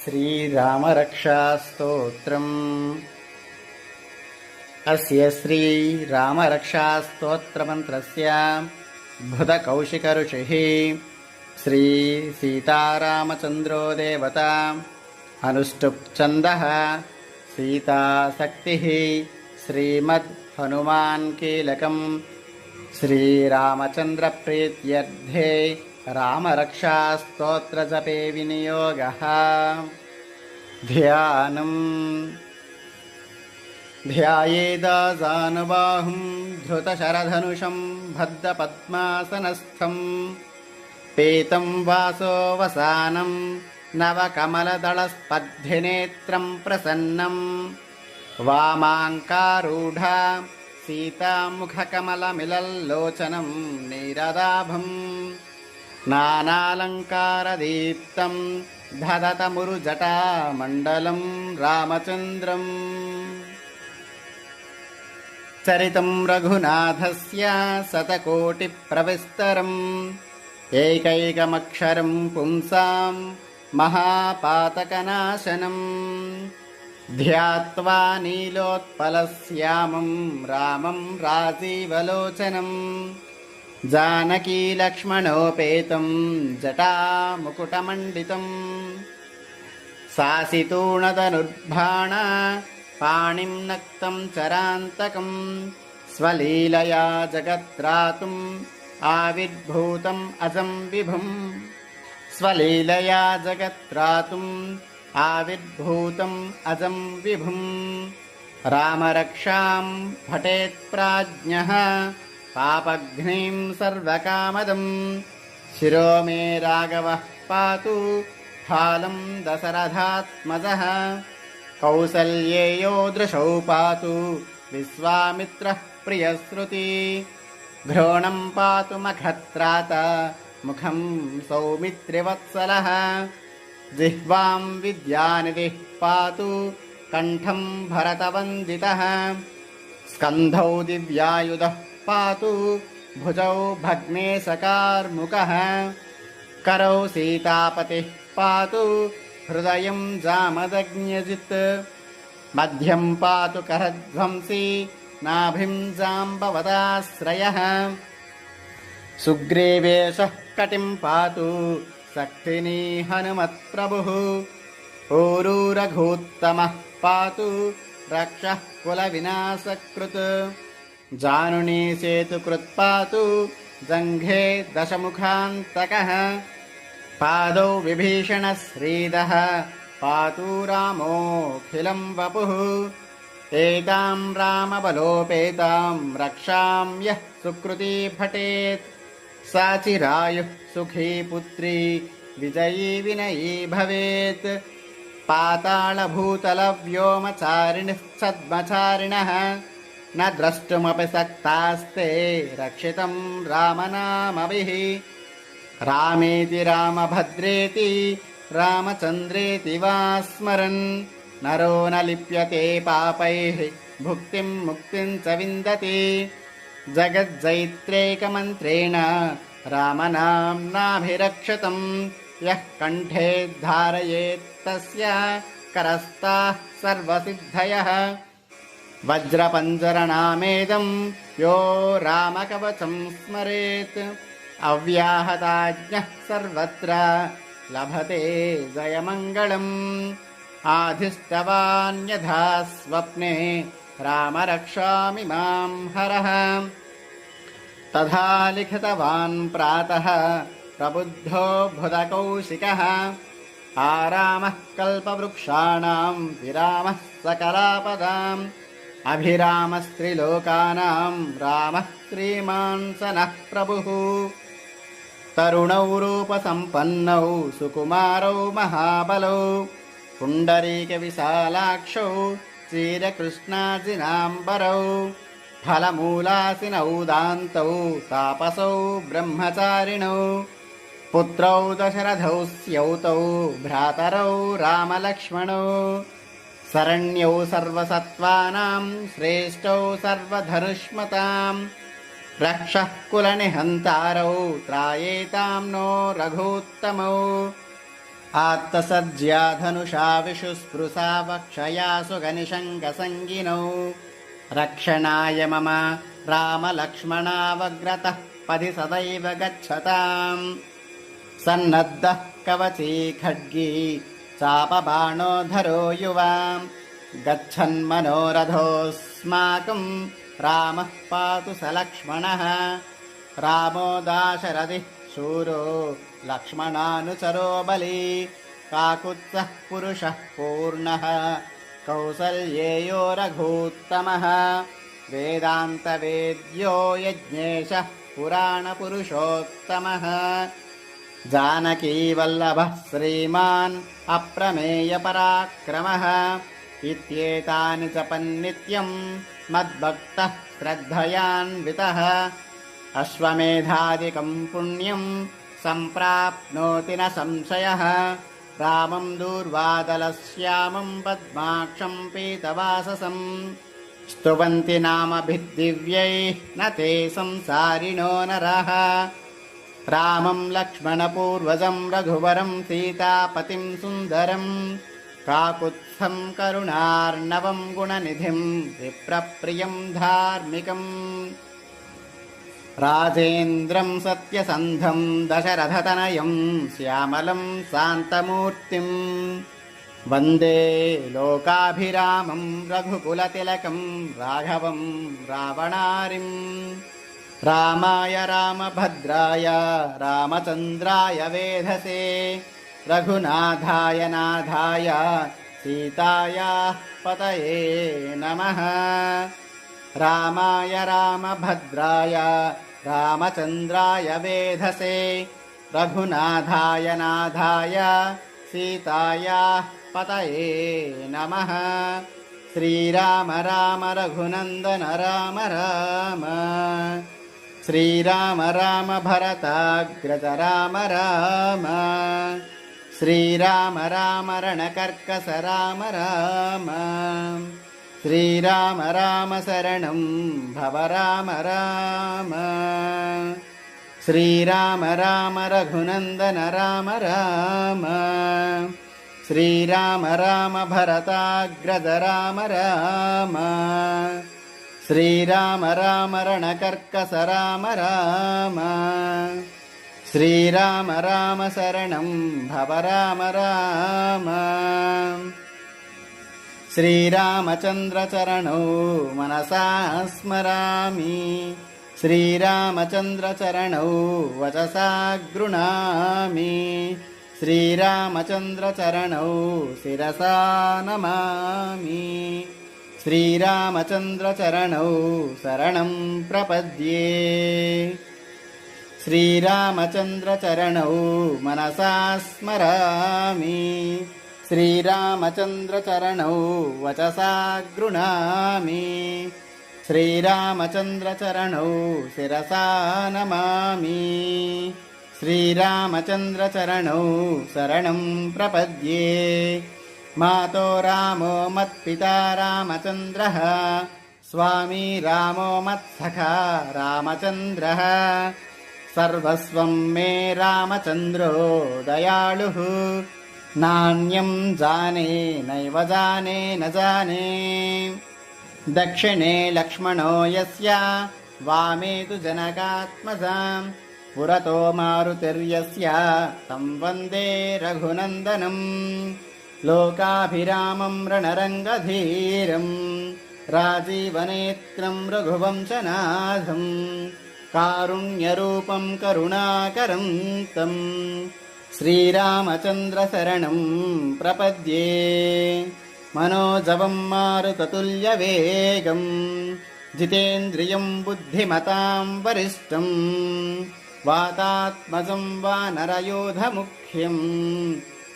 श्रीरामरक्षास्तोत्रम् अस्य श्रीरामरक्षास्तोत्रमन्त्रस्य भुतकौशिकऋषिः श्रीसीतारामचन्द्रो देवता अनुष्टुप्छन्दः सीताशक्तिः श्रीमद्हनुमान्कीलकम् श्रीरामचन्द्रप्रीत्यर्थे रामरक्षास्तोत्रजपे विनियोगः। ध्यानम्। ध्यायेदाजानुबाहुं धृतशरधनुषं भद्रपद्मासनस्थम्। पेतं वासोऽवसानं नवकमलदळस्पर्धिनेत्रं प्रसन्नम् वामाङ्कारूढा सीतामुखकमलमिलल्लोचनं नीरदाभम् नानालङ्कारदीप्तं धदतमुरुजटामण्डलं रामचन्द्रम् चरितं रघुनाथस्य शतकोटिप्रविस्तरम् एकैकमक्षरं पुंसां महापातकनाशनम् ध्यात्वा नीलोत्पलश्यामं रामं राजीवलोचनम् जानकीलक्ष्मणोपेतं जटामुकुटमण्डितम् सासितूणदनुर्भाण पाणिं नक्तं विभुम्। स्वलीलया जगत्रातुम् आविर्भूतम् अजं विभुम्। रामरक्षां भटेत्प्राज्ञः पापघ्नीं सर्वकामदम्। शिरो मे राघवः पातु फालं दशरथात्मजः। कौसल्येयो दृशौ पातु विश्वामित्रः प्रियश्रुति। घ्रोणं पातु मखत्रात मुखं सौमित्रिवत्सलः। जिह्वां विद्यानिधिः पातु कण्ठं भरतवन्दितः। स्कन्धौ दिव्यायुधः पातु भुजौ भग्नेशकार्मुकः करौ सीतापतिः पातु हृदयं जामदग्न्यजित् मध्यं पातु करध्वंसी नाभिं जाम्बवदाश्रयः सुग्रीवेशः कटिं पातु शक्तिनी हनुमत्प्रभुः ऊरूरघूत्तमः पातु रक्षः कुलविनाशकृत् जानुनी सेतुकृत् पातु जङ्घे दशमुखान्तकः। पादौ विभीषणश्रीदः पातु रामोऽखिलं वपुः। एतां रामबलोपेतां रक्षां यः सुकृती भटेत्। सा चिरायुः सुखी पुत्री विजयी विनयी भवेत्। पातालभूतलव्योमचारिणः सद्मचारिणः न द्रष्टुमपि सक्तास्ते रक्षितं रामनामभिः रामेति रामभद्रेति रामचन्द्रेति वा स्मरन् नरो न लिप्यते पापैः भुक्तिं मुक्तिं च विन्दति जगज्जैत्रेकमन्त्रेण रामनाम्नाभिरक्षतम् यः कण्ठे धारयेत्तस्य करस्ताः सर्वसिद्धयः वज्रपञ्जरनामेदं यो रामकवचं स्मरेत्। अव्याहताज्ञः सर्वत्र लभते जयमङ्गलम्। आधिष्टवान्यथा स्वप्ने राम रक्षामि मां हरः। तथा लिखितवान् प्रातः प्रबुद्धो भुदकौशिकः आरामः कल्पवृक्षाणां विरामः सकलापदाम् अभिरामस्त्रिलोकानां रामः श्रीमान् स नः प्रभुः तरुणौ रूपसम्पन्नौ सुकुमारौ महाबलौ पुण्डरीकविशालाक्षौ चीरकृष्णाजिनाम्बरौ फलमूलासिनौ दान्तौ तापसौ ब्रह्मचारिणौ पुत्रौ दशरथौ स्यौतौ भ्रातरौ रामलक्ष्मणौ शरण्यौ सर्वसत्त्वानां श्रेष्ठौ सर्वधनुष्मताम् रक्षः कुलनिहन्तारौ त्रायेतां नो रघूत्तमौ आत्तसज्ज्या धनुषा विशुस्पृशा वक्षया सुगनिशङ्कसङ्गिनौ रक्षणाय मम रामलक्ष्मणावग्रतः पदि सदैव गच्छताम् सन्नद्धः कवची खड्गी चापबाणोधरो युवाम्। गच्छन्मनोरथोऽस्माकम् रामः पातु स लक्ष्मणः। रामो दाशरथिः शूरो लक्ष्मणानुचरो बली। काकुत्सः पुरुषः पूर्णः। कौसल्येयो रघूत्तमः। वेदान्तवेद्यो यज्ञेशः पुराणपुरुषोत्तमः जानकीवल्लभः श्रीमान् अप्रमेयपराक्रमः इत्येतानि जपन्नित्यम् मद्भक्तः श्रद्धयान्वितः अश्वमेधादिकम् पुण्यम् सम्प्राप्नोति न संशयः रामम् दूर्वादलश्यामम् पद्माक्षम् पीतवाससम् स्तुवन्ति नामभिद्दिव्यैः न ते संसारिणो नरः रामम् लक्ष्मणपूर्वजम् रघुवरम् सीतापतिम् सुन्दरम् काकुत्स्थम् करुणार्णवम् गुणनिधिम् विप्रप्रियम् धार्मिकम् राजेन्द्रम् सत्यसन्धम् दशरथतनयम् श्यामलम् शान्तमूर्तिम् वन्दे लोकाभिरामम् रघुकुलतिलकम् राघवम् रावणारिम् रामाय रामभद्राय रामचन्द्राय वेधसे रघुनाथाय नाथाय सीतायाः पतये नमः। रामाय रामभद्राय रामचन्द्राय वेधसे रघुनाथाय नाथाय सीतायाः पतये नमः। श्रीराम राम रघुनन्दन राम राम श्रीराम राम भरताग्रज राम राम। श्रीराम राम रणकर्कस राम राम। श्रीराम राम शरणं भव राम राम। श्रीराम राम रघुनन्दन राम राम। श्रीराम राम भरताग्रज राम राम श्रीराम राम रणकर्कस राम राम। श्रीराम राम शरणं भव राम राम। श्रीरामचन्द्रचरणौ मनसा स्मरामि। श्रीरामचन्द्रचरणौ वचसा गृणामि। श्रीरामचन्द्रचरणौ शिरसा नमामि श्रीरामचन्द्रचरणौ शरणं प्रपद्ये। श्रीरामचन्द्रचरणौ मनसा स्मरामि। श्रीरामचन्द्रचरणौ वचसा गृणामि। श्रीरामचन्द्रचरणौ शिरसा नमामि। श्रीरामचन्द्रचरणौ शरणं प्रपद्ये मातो रामो मत्पिता रामचन्द्रः। स्वामी रामो मत्सखा रामचन्द्रः। सर्वस्वं मे रामचन्द्रो दयालुः। नान्यं जाने नैव जाने न जाने। दक्षिणे लक्ष्मणो यस्य वामे तु जनकात्मजाम् पुरतो मारुतिर्यस्य तं वन्दे रघुनन्दनम् लोकाभिरामं रणरङ्गधीरम् राजीवनेत्रं रघुवंशनाथम् कारुण्यरूपं करुणाकरं तम् श्रीरामचन्द्रशरणं प्रपद्ये मनोजवं मारुततुल्यवेगम् जितेन्द्रियं बुद्धिमतां वरिष्ठम् वातात्मजं वानरयोधमुख्यम्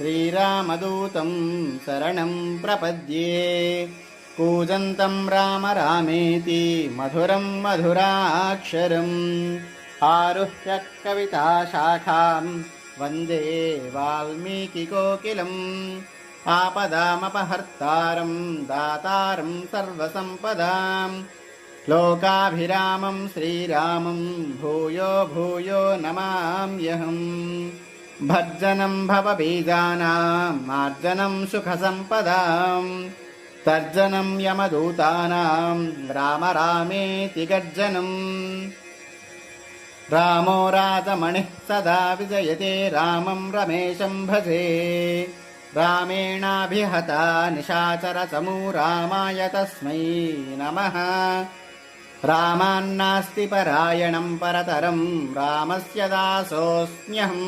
श्रीरामदूतं शरणं प्रपद्ये। कूजन्तं राम रामेति मधुरं मधुराक्षरम्। आरुह्य कविताशाखाम् वन्दे वाल्मीकिकोकिलम् आपदामपहर्तारम् दातारम् सर्वसम्पदाम्। लोकाभिरामम् श्रीरामम् भूयो भूयो नमाम्यहम् भर्जनं भवबीजानां मार्जनं सुखसम्पदाम् तर्जनं यमदूतानां राम रामेति गर्जनम् रामो राजमणिः सदा विजयते रामं रमेशं भजे। रामेणाभिहता निशाचरचमू रामाय तस्मै नमः रामान्नास्ति परायणं परतरं रामस्य दासोऽस्म्यहम्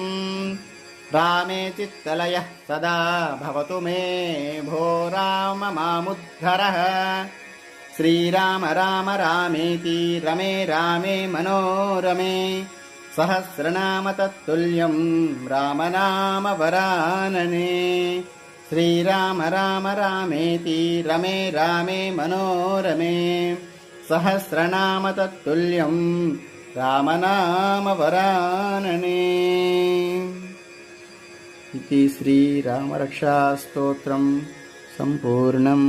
रामे चित्तलयः सदा भवतु मे भो राम मामुद्धरः श्रीराम राम रामेति रमे रामे मनोरमे सहस्रनाम तत्तुल्यं रामनाम वरानने श्रीराम राम रामेति रमे रामे मनोरमे సహస్రనామ తత్తుల్యం రామనామవరాననే. ఇది శ్రీరామరక్షాస్తోత్రం సంపూర్ణం.